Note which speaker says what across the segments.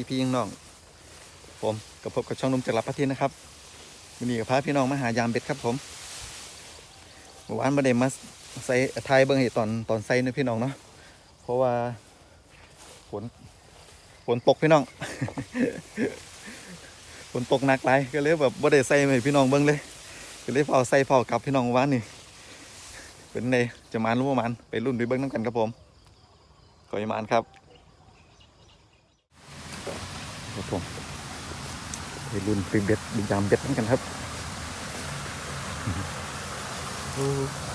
Speaker 1: พ่อพี่พี่น้องผมกับพบกับช่องนุ่มจากลับพระทินนะครับวันนี้กับพาพี่น้องมาหายามเบ็ดครับผมเมื่อวานมาได้มาใส่ไทายเบิ้งให้ตอนตอนใส่นะพี่น้องเนาะเพราะว่าฝนฝนตกพี่น้องฝนตกหนักหลยก็เลยแบบบ่ได้ใส่ให้พี่น้องเบิ้งเลยก็เลยเฝ้าใส่เฝ้ากลับพี่น้องวานนี่เป็นไงจะมานรู้ประมาณไปรุ่นไปเบิ้งน้ำกันครับผมขอให้มานครับผมไป รุ่นไปเบ็ดดูยามเบ็ดเหมือนกันครับ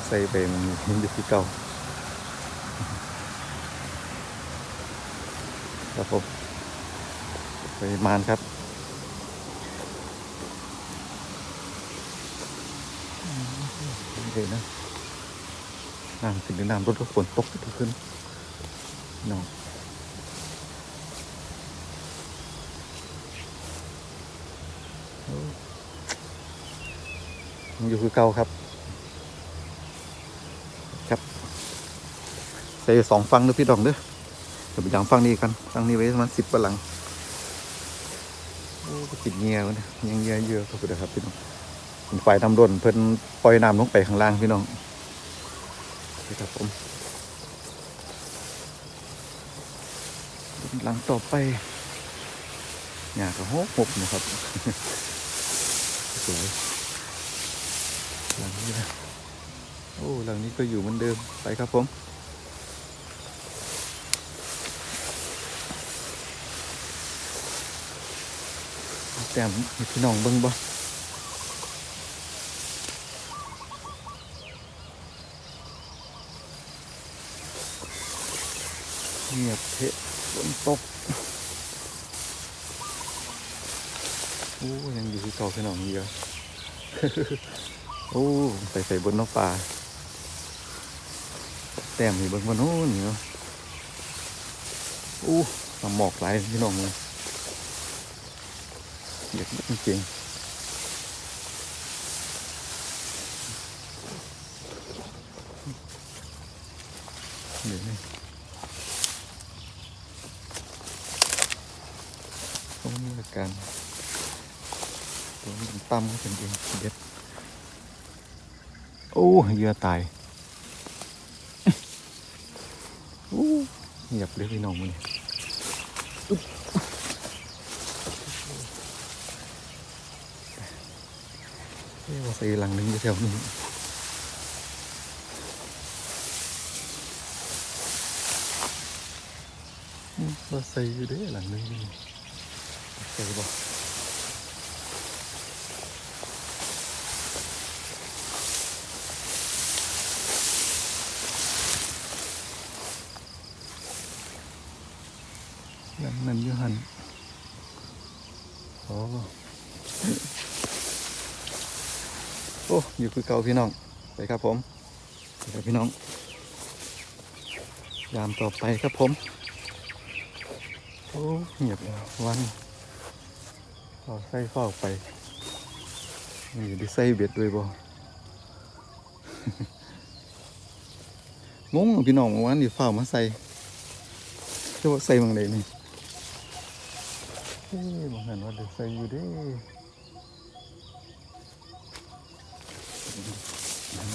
Speaker 1: ใส่ไปมันยังอยู่ที่เก่าครับผมไปมานครับเห็นนะน้ำขึ้นน้ำลดก็ฝนตกทุกขึ้นน้อง ยังอยู่คือเก่าครับ ครับใส่สองฟังเด้อพี่ดองเด้อเดี๋ยวไปยังฟังนี้กันฟังนี้ไว้ประมาณสิบกว่าหลังโอ้ก็ติดเงียวนะยังเงียเยอะครับพี่ครับพี่น้องเป็นฝ่ายทำร่นเพิ่นปล่อยน้ำลงไปข้างล่างพี่น้องครับผมหลังต่อไปหยาก็หกหกนะครับ สวยหลังนี้นะโอ้หลังนี้ก็อยู่เหมือนเดิมไปครับผมแต้มพี่น้องเบิ้งบ่เงียบเทะฝนตก อ้ยังอยู่ที่เก่าพี่น้องเยอะโอ้ใส่ใส่บนน้องปลาแต้มนี่บิ่งมาโน่นนี่เนาะโอ้ทำหมอกหลายพี่น้องเลยเด็ดจริงๆเดี๋ยวนี้ต้องมีอาการ ตัวนี้มันตั้มก็เป็นเองเด็ดโอ้เยื่อตายโอ้เงียบเลยพี่น้องมึงอุ๊บเอ้ยว่าใส่หลังนึงอยู่แถวนี้ว่าใส่อยู่เด้หลังนึงใส่บ่ หลังนั้นยูหันโอ้โอ้อยู่คือเก่าพี่น้อง ไปครับผมไปครับพี่น้อง ยามต่อไปครับผม โอ้เงียบแล้ววันต่อใส่ฟอกไปนี่ด้ใส่เบ็ดด้วยบ่งงอะพี่น้องเมื่อวันนี้ฝ้ามาใส่จะว่าใส่บางใดนี่ เอ้ยบางหันว่าเดี๋ยวใส่อยู่ด้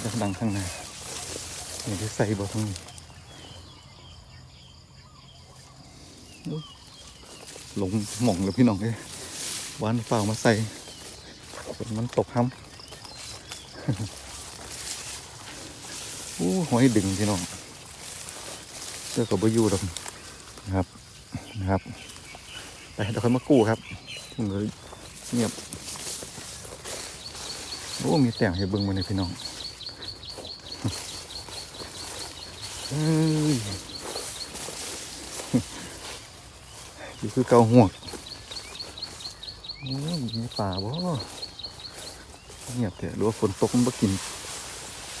Speaker 1: ดังดังข้างในนี่ได้ใส่บ่ทั้งนี้หลงหม่องแล้วพี่น้องเลยวานเปล่ามาใส่ฝนมันตกห้ำโอ้หอยดึงพี่น้องเสื้อกับบอยู่ดอกนะครับนะครับ ไปเดี๋ยวค่อยมากู้ครับเลยเงียบโอ้มีแต่งให้เบิ่งมาเลยพี่น้องเอ้ยอยู่คือเกาหวกโอ้มีป่าบ่เงียบเถอะหรือว่าฝนตกมันบ่กิน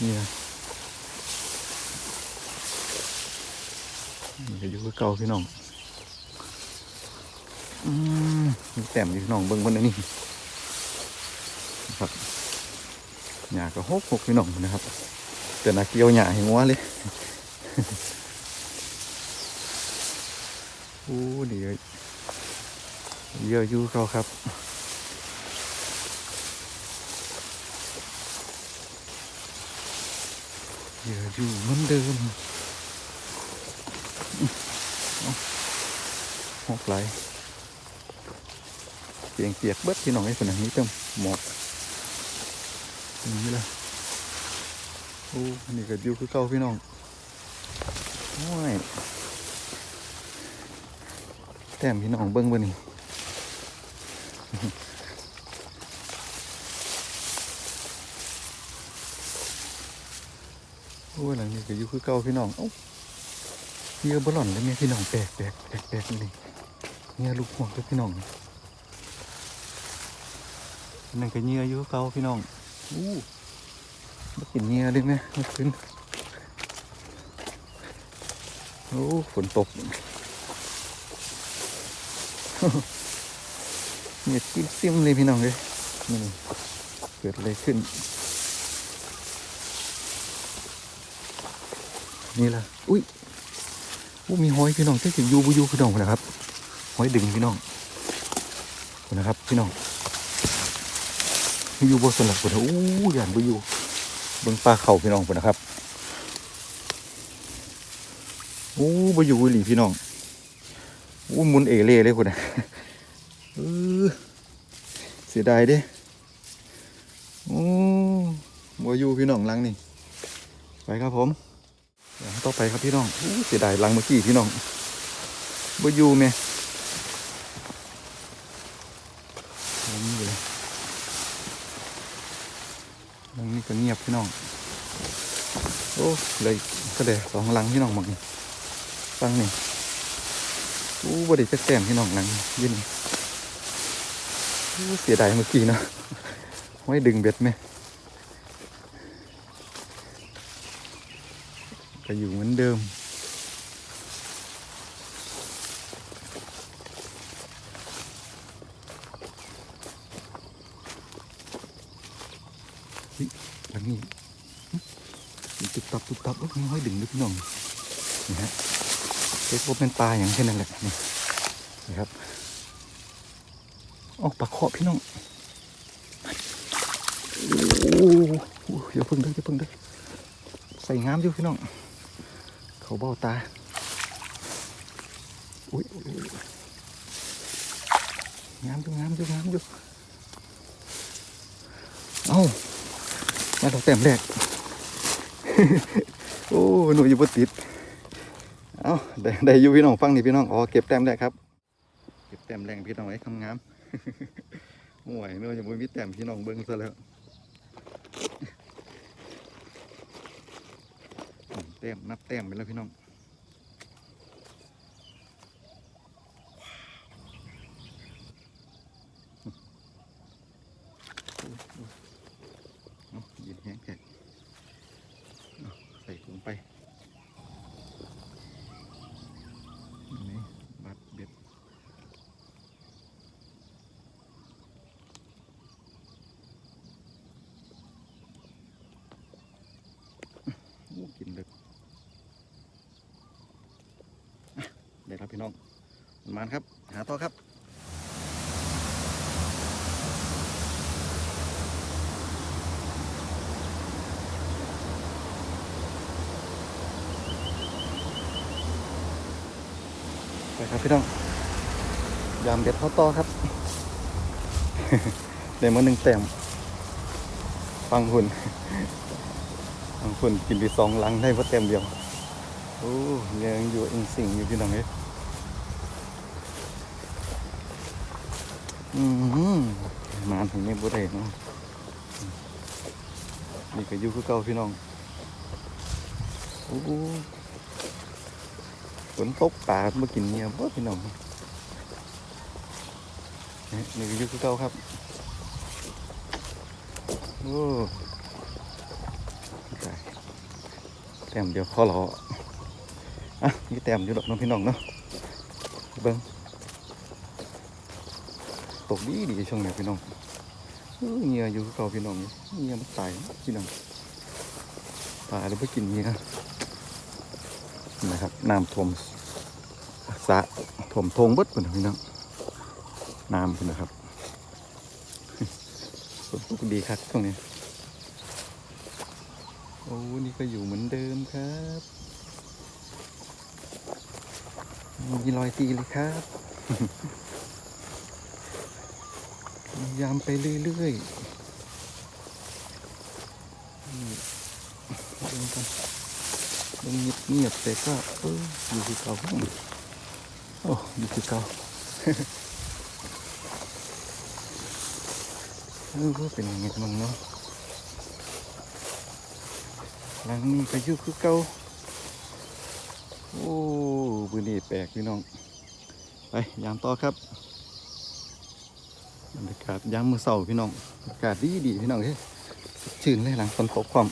Speaker 1: นี่นะนี่ก็อยู่คือเก่าพี่น้อง แต้มอยู่น้องเบิ่งบนนี้ครับหญ้าก็หกหกพี่น้องนะครับแต่นาเกี่ยวหญ้าให้งัวเลยโอ้ดีเลยเยอะอยู่เขาครับเยอะอยู่เหมือนเดิมหกไหล เปียงเปียกเบิดพี่น้องไอ้คนนี้เต็มหมดนี่ละโอ้อันนี่ก็อยู่คือเก่าพี่น้องโอ้ยแต้มพี่น้องเบิ้งบ่นี่โอ้ยหลังนี้ก็อยู่คือเก่าพี่น้องเอ้าเยื่อบอลอนเลยเนี่ยพี่น้องแปลกแปลกแปลกแปลกนี่เนี่ยลูกห่วงกับพี่น้องนั่ นก็เยื่ออยู่คือเก่าพี่น้องอู้มากินเยื่อได้ไหมมาขึ้นโอ้ฝนตกเนี่ยจิ้มซิมเลยพี่น้องเลยนี่เกิดอะไรขึ้น นี่ล่ะ อุ้ยอู้มีหอยพี่น้องที่ถึงยูบูยูพี่น้องพุ่นนะครับ หอยดึงพี่น้องพุ่นนะครับพี่น้องมี อยู่บสลักพุ่นอู้ยานบูยูเบิ่งปลาเข่าพี่น้องพุ่นนะครับอู้บูยูอีหลีพี่น้องอู้มุนเอเล่เลยพุ่นนะเสียดายเด้โอ้บูยูพี่น้องลังนี่ ไปครับผมต่อไปครับพี่น้องอู้เสียดายลังเมื่อกี้พี่น้องบ่อยู่แม่หลังนี้เลยหลัง นี้ก็เงียบพี่น้อง โอ้เลยก็เลยสองหลังพี่น้องหมดนี่ฟังนี่อู้บ่ได้จะแก้มพี่น้องหลังยินเสียดายเมื่อกี้เนาะไม่ดึงเบ็ดไหมก็อยู่เหมือนเดิม เฮ้ยหลังนี้หึตุบตับ ตุบตับแล้วค่อยดึงด้วยพี่น้องนี่ฮะเจ๊พบเป็นปลาอย่างเช่นนั้นแหละนี่นี่ครับออกปลาเคาะพี่น้องโอ้โหอย่าพิ่งเด้ออย่าพิ่งเด้อใส่งามอยู่พี่น้อง เขาเบ้าตาอุ้ยอุ๊ยอุ๊ยงามอยู่งามอยู่งามอยู่เอ้ามาดอกแต้มแรก โอ้หนูอยู่บนติด เอ้าได้ได้อยู่พี่น้องฟังนี่พี่น้อง อ๋อเก็บแต้มแรกครับ เก็บแต้มแรงพี่น้องไอ้คำงามห่วยเนื้อจะบ่มีแต้มพี่น้องเบิ้งซะแล้วแต้มนับแต้มไปแล้วพี่น้อง เอายินแห้งแขกเอาใส่ถุงไปนี่บัดเบ็ดโอ้กินเลย อะได้ครับพี่น้องมันมันครับ หาต่อครับไปครับพี่น้องยามเด็ดเข้าต่อครับเดี๋ยวมาหนึ่งแต้มฟังหุ่นฟังหุ่นกินไปสองลังได้เพราะเต็มเดียวโอ้ยังอยู่อิงสิ่งอยู่พี่น้องเอ้ยอื มมาถึงนี่บุได้เนาะนี่ก็อยู่คือเก่าพี่น้องโอ้ฝนตกป่ามากินเนี่ยบ่พี่น้องนี่นี่ก็อยู่คือเก่าครับโอ้ตายแต้มเดียวข้อหลออะนี่แต้มอยู่ดอกน้องพี่น้องเนาะเบิ้ง ตกดีดีช่วงนี้พี่น้องเงียอยู่เขาพี่น้องเงียมันตายพี่น้องตายแล้วไปกินเงียนะครับน้ำท่วมสะท่วมทงบดปุ่นพี่น้องน้ำนนะครับฝนตกดีครับตรงนี้โอ้นี่ก็อยู่เหมือนเดิมครับมีรอยตีเลยครับายามไปเรื่อยๆดินกันดินเงียบๆแต่ก็เอออยู่ที่เก่าโอ้อยู่ที่เก่าเออเป็นยังไงบ้างเนาะหลังนี้ก็อยู่คือเก่าโอ้บืนนี้แปลกพี่น้อง ไปยามต่อครับ รรยากาศยามมื้อเช้าพี่น้องอากาศดีดีพี่น้องเฮ้ยชื่นเลยหลังฝนตกความ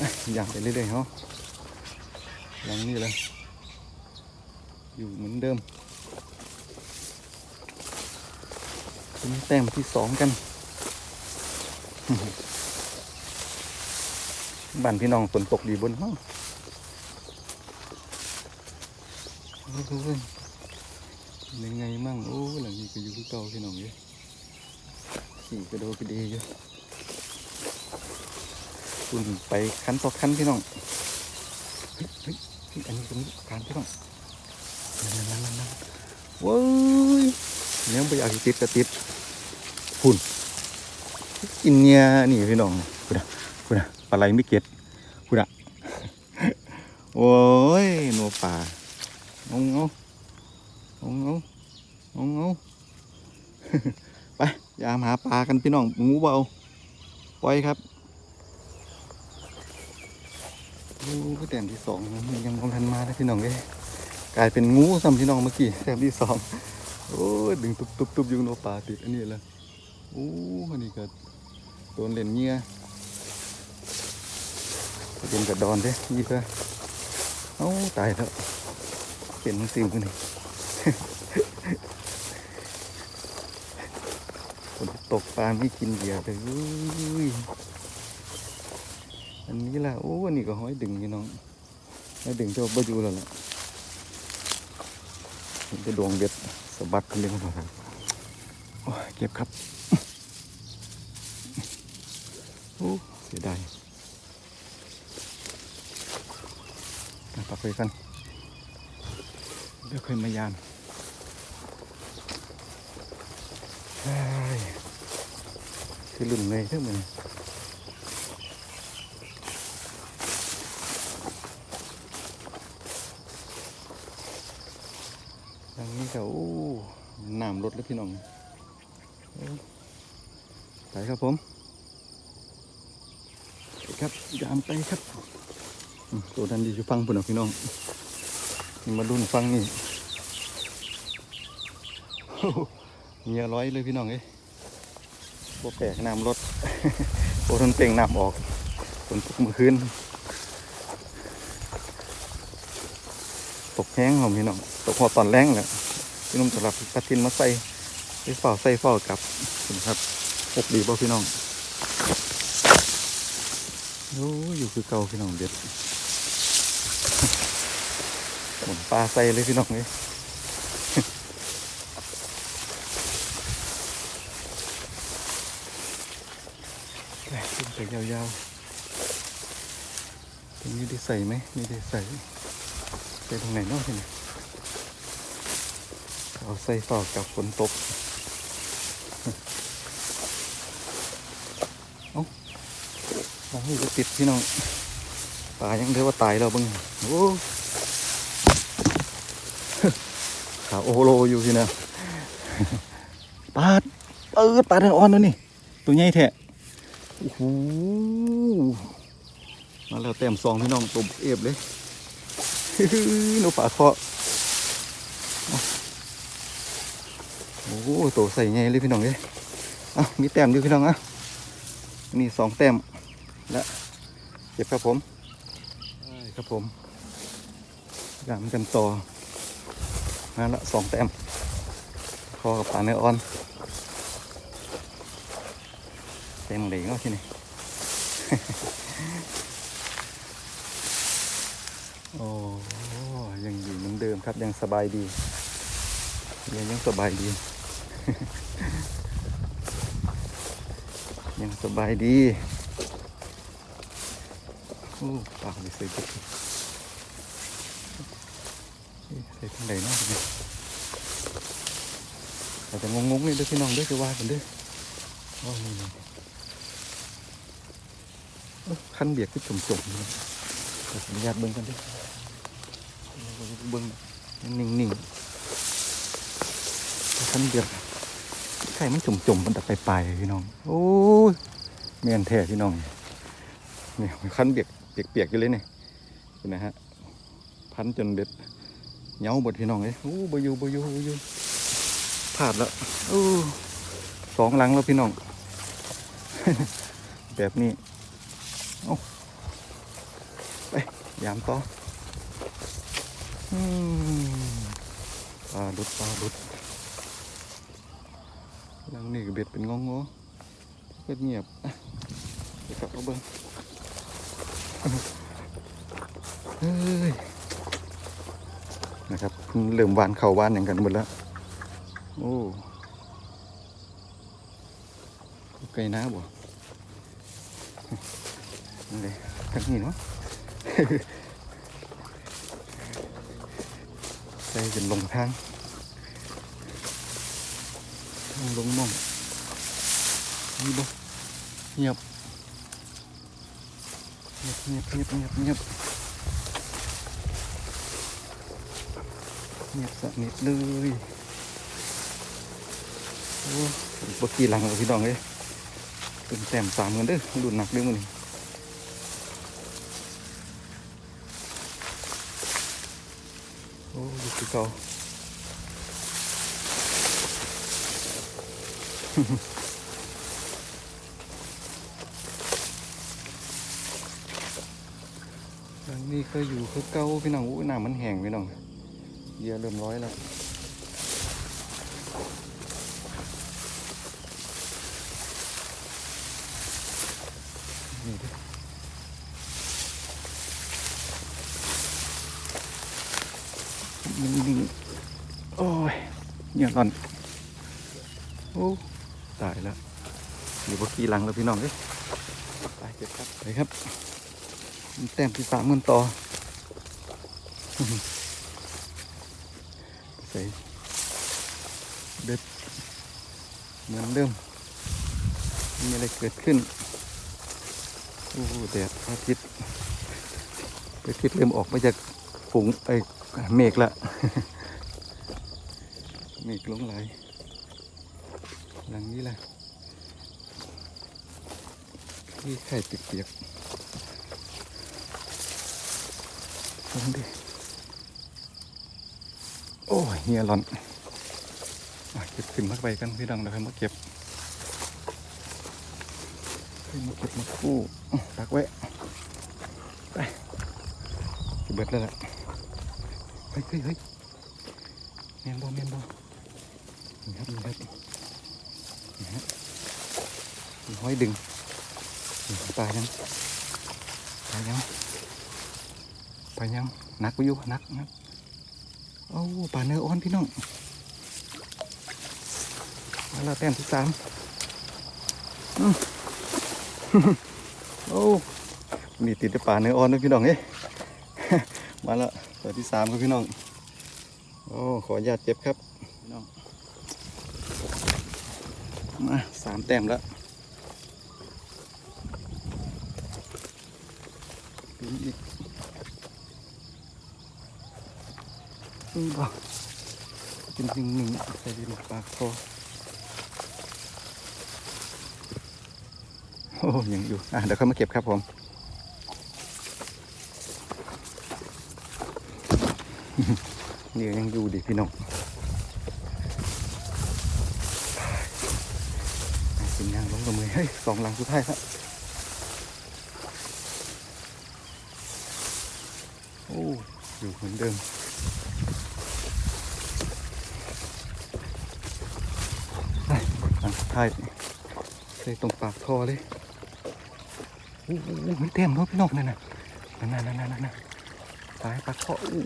Speaker 1: อะยามไปเรื่อยๆเนาะหลังนี้เลยอยู่เหมือนเดิมเป็นแต้มที่สองกันบ้านพี่น้องฝนตกดีบนห้องเฮ้ ยังไงมั่งโอ้หลังนี้ก็อยู่ที่เก่าพี่น้องเยอะขี่กระโดดกระเดีอยู่คุณไปคันต่อคันพี่น้องเฮ้ยเฮ้ยเฮ้ยอันนี้ตรงนี้การพี่น้องนั่นนั่นนั่นนั่นว้ยเนี่ยไปอยากสิติดก็ติดพุ่นกินเนี่ยนี่พี่น้องคุณอะคุณอะปลาไหลไม่เก็ดคุณอะโอ้ยหนัวป่าเอาเอาเอา เอาเอาเอาไปยามหาปลากันพี่น้องหมูเบาปล่อยครับโอ้แต้มที่สองมันยังคงทันมานะพี่น้องเลยกลายเป็นงูซ้ำพี่น้องเมื่อกี้แต้มที่สองโอ้ยดึงตุบตุบตุบยุงโนปลาติดอันนี้เลยโอ้อันนี้ก็โดนเล่นเงี้ยเป็นกระดอนเด้ยี่ก็เอ้าตายแล้วเป็นมันสิ่งพวกนี้ ฝนตกปลาไม่กินเหยื่อเลยอันนี้ล่ะโอ้อันนี้ก็ห้อยดึงพี่น้องห้อยดึงเจ้าบ่อยู่แล้วล่ะเห็นแต่ดวงเบ็ดสะบัดขึ้นเลยครับโอ้เก็บครับโอ้เสียดายปักไปกันเดี๋ยวค่อยมายาม ใช่ คือลุ่นเลยทั้งหมดทางนี้ก็โอ้น้ำลดแล้วพี่น้องไปครับผมไปครับยามไปครับตัวนั้นดีอยู่ฟังปุ่นเอาพี่น้องมาดุนฟังนี่โอ้โหเงียร้อยเลยพี่น้องเอ้ย บแปลกน้ำรถโบทนเป่งน้ำออกฝนตกเมื่อคืนตกแห้งของพี่น้องตกพอตอนแรงแหละพี่นุ่มจะรับปลาทินมาใส่ไปเฝ้าใส่เฝ้ากลับคุณครับปกดีบ่พี่น้องโอ้ยอยู่คือเก่าพี่น้องเด็ดหมุนปลาใส่เลยพี่น้องเลย แหลกขึ้นไป ยาวๆ ตรงนี้ได้ใส่ไหมไม่ได้ใส่ใส่ตรงไหนนอกทีนี้เอาใส่ต่อกับฝนตกเอ้าบางทีก็ติดพี่น้องปลายยังเรียกว่าตายแล้วบึงโอ้ขาโอโลอยู่พี่นะปลาเออปลาดอ่อนแล้วนี่ ตัวใหญ่แท้ โอ้โหมาแล้วแต้มสองพี่น้องตุ่มเอฟเลยหนูป่าเคาะเอโอ้โหตัวใส่ไงเลยพี่น้องเลยอ้ามีแต้มอยู่พี่น้องอะนี่สองแต้มและเก็บครับผมได้ครับผมยามกันต่อมาละสองแต้มคอกับปลาเนื้ออ่อน เต็มเลยเนาะที่นี่โอ้ยังอยู่เหมือนเดิมครับยังสบายดียังยังสบายดี ยังสบายดีโอ้ปากไม่ใส่ปุ๊บใส่ทางไหนเนาะเนี่ยอาจจะงงๆนี่ด้อพี่น้องด้อจะว่ากันด้อโอ้นี่ นี่เอ้นเบียกคือจมๆนี่ขออนุญาเบิ่งกันเด้อเบิ่งนิ่งๆคันเบียกไข่มันจุ่มๆมันแต่ไปลายๆพี่น้อง โอ้ยเมียนแท้พี่น้องเนี่คันเบียกเปียกๆอยู่เลยเนี่ยนะฮะพันจนเบ็ดเหงาบดพี่น้องเลยโอ้บอยู่บอยู่บอยู่พลาดแล้วโอ้สองหลังแล้วพี่น้อง แบบนี้ เอาไปยามต่ออืมปลาดุดปลาดุดหลังนี่ก็เบ็ดเป็นงองๆเบ็ดเงียบอะเดี๋ยวกลับมาเบิ้งเฮ้ยนะครับเริ่มวานเข่าวานอย่างกันหมดแล้ว โอ้ไกลน้าบ่ เลยทั้งนี้เนาะใส่เป็นลงทางทางลงหมองนี่บ่เงียบเงียบเงียบเงียบเงียบเงียบเงียบสนิทเลยโอ้บกี่หลังแล้วพี่น้องเลยเป็นแต้มสามกันเด้อดูหนักเด้อมันโอ้ยคือเก่าหลังนี้เคยอยู่คือเก่าพี่น้องอุ้ยน้ำมันแห้งพี่น้องเหยื่อเริ่มร้อยแล้วนี่ดิ นิ่งๆ โอ้ยเหยื่อหล่อน โอ้ตายแล้วอยู่บนกี่หลังแล้วพี่น้องเอ้ยไปเก็บครับไปครับแต้มที่สามกันต่อใส่เด็ดเหมือนเดิมมีอะไรเกิดขึ้นโอ้โหแดดพระอาทิตย์พระอาทิตย์เริ่มออกมาจากฝูงไอ้เมฆละ เมฆลงไหลหลังนี้แหละที่ไข่เปียกๆลงดิโอ้ยเฮียหลอนเก็บขึ้นมาไปกันพี่ดังเดี๋ยวให้มาเก็บให้มาเก็บมาคู่ตักไว้ไปเบิดแล้วล่ะเฮ้ยเฮ้ย แมนบอแมนบอนี่ครับนี่ครับนี่ฮะมีห้อยดึงปลายังปลายังไปยังหนักไปอยู่หนักนักโอ้ป่าเนื้ออ่อนพี่น้องมาแล้วแต้มที่สามอื้อโอ้นี่ติดป่าเนื้ออ่อนนะพี่น้องเอ้ยมาแล้วตัวที่สามครับพี่น้อง โอ้ขออนุญาตเจ็บครับพี่น้องมาสามแต้มแล้วปีนอีกอืมบ่เป็นหนึ่งหนึ่งใส่ดีลูกปากคอโอ้อ้ยังอยู่อะเดี๋ยวเขามาเก็บครับผม นี่ยังอยู่ดิพี่น้องกินยางลงกับมือเฮ้ยสองหลังสุดท้ายครับโอ้อยู่เหมือนเดิมไปหลังสุดท้ายเลยตรงปากท่อเลยโอ้โหมันเต็มแล้วพี่น้องนั่นน่ะนั่นน่ะนั่นน่ะนั่นน่ะปลายปากท่อโอ้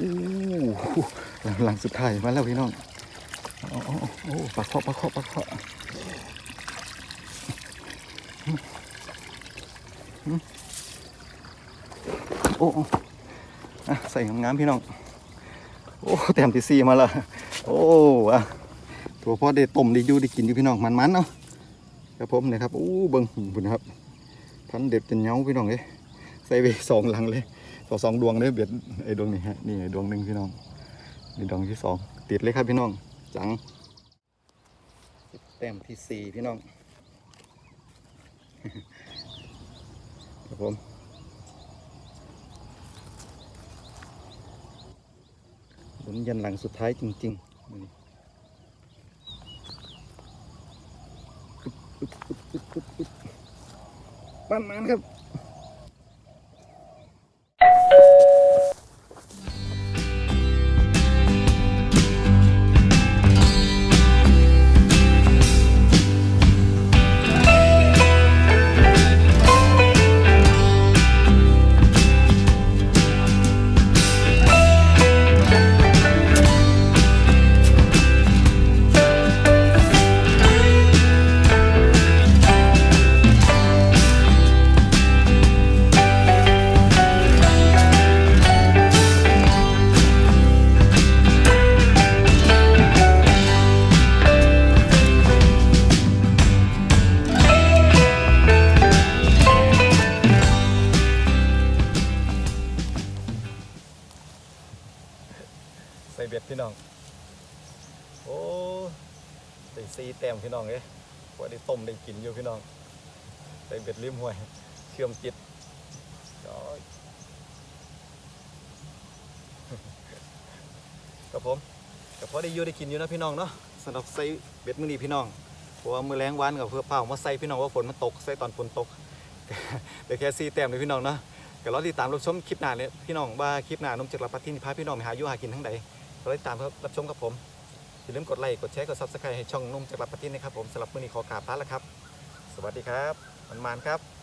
Speaker 1: โห หลังหลังสุดท้ายมาแล้วพี่น้องโอ้โอ้โอ้โอ้ปากท่อปลากท่อปากท่อโอ้ใส่งามๆพี่น้อง โอ้แต้มที่สี่มาละโอ้อะตัวพ่อได้ต้มได้ยูได้กินอยู่พี่น้องมันๆเนาะครับผมเนี่ยครับโอ้เบิ้งบุญครับพันเด็ดจนเหงาพี่น้องเลยใส่ไปสองหลังเลยสองสองดวงเลยเบียดไอ้ดวงนี้ฮะนี่ไอดวงหนึ่งพี่น้อง นี่ดวงที่สองติดเลยครับพี่น้อง จังแต้มที่สี่พี่น้องครับผมลุ้นยันหลังสุดท้ายจริงๆมื้อนี้นมันมันครับ ส่เบ็ดพี่น้อง โอ้ใส่ซีแต้มพี่น้องเอ้ยว่าได้ต้มได้กินอยู่พี่น้องใส่เบ็ดริมห้วย เชื่อมจิตจ้อยครับผมก็พอได้อยู่ได้กินอยู่นะพี่น้องเนาะสำหรับใส่เบ็ดมือนี้พี่น้องเพราะว่ามือแรงวานกับเพื่อเผามาใส่พี่น้องว่าฝนมันตกใส่ตอนฝนตกแต่แค่ซีแต้มเลยพี่น้องเนาะก็รอติดตามรับชมคลิปหน้าเนี่ยพี่น้องว่าคลิปหน้านมจากรับปฏินิพาพี่น้องไปหาอยู่หากินทั้งใด ดติดตามครับรับชมกับผม อย่าลืมกดไลค์กดแชร์กดซับสไครต์ให้ช่องนุ่มจากรับปฏินนะครับผมสำหรับมื้อนี้ขอกราบลาแล้วครับ สวัสดีครับมันมานครับ